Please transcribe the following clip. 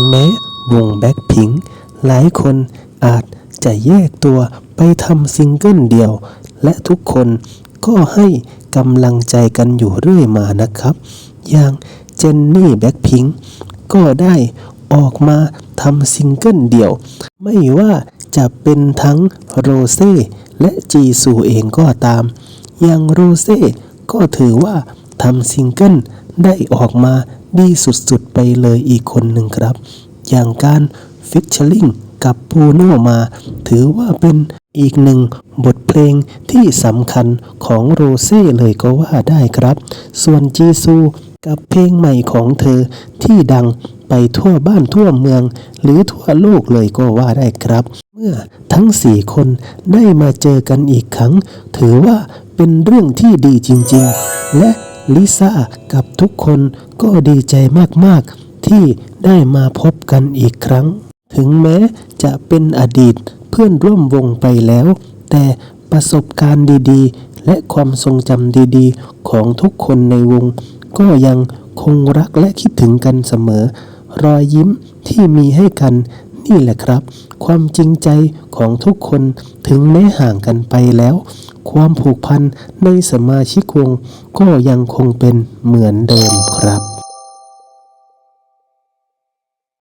งแม้วงแบ็คพิงหลายคนอาจจะแยกตัวไปทำซิงเกิลเดียว และทุกคนก็ให้กำลังใจกันอยู่เรื่อยมานะครับ อย่างเจนนี่แบ็คพิงก็ได้ออกมาทำซิงเกิลเดี่ยว ไม่ว่าจะเป็นทั้งโรเซ่และจีซูเองก็ตาม อย่างโรเซ่ก็ถือว่าทำซิงเกิลได้ออกมา ดีสุดๆไปเลยอีกคนหนึ่งครับ อย่างการฟิชเชอร์ลิงกับปูโนมา ถือว่าเป็นอีกหนึ่งบทเพลงที่สำคัญของโรเซ่เลยก็ว่าได้ครับ ส่วนจีซูกับเพลงใหม่ของเธอที่ดังไปทั่วบ้านทั่วเมือง หรือทั่วโลกเลยก็ว่าได้ครับ เมื่อทั้งสี่คนได้มาเจอกันอีกครั้ง ถือว่าเป็นเรื่องที่ดีจริง ๆ และ ลิซ่ากับทุกคนก็ดีใจมากๆ ที่ได้มาพบกันอีกครั้ง ถึงแม้จะเป็นอดีตเพื่อนร่วมวงไปแล้ว แต่ประสบการณ์ดีๆ และความทรงจำดีๆ ของทุกคนในวง ก็ยังคงรักและคิดถึงกันเสมอ รอยยิ้มที่มีให้กัน นี่แหละครับ ความจริงใจของทุกคนถึงแม้ห่างกันไปแล้ว ความผูกพันในสมาชิกวงก็ยังคงเป็นเหมือนเดิมครับ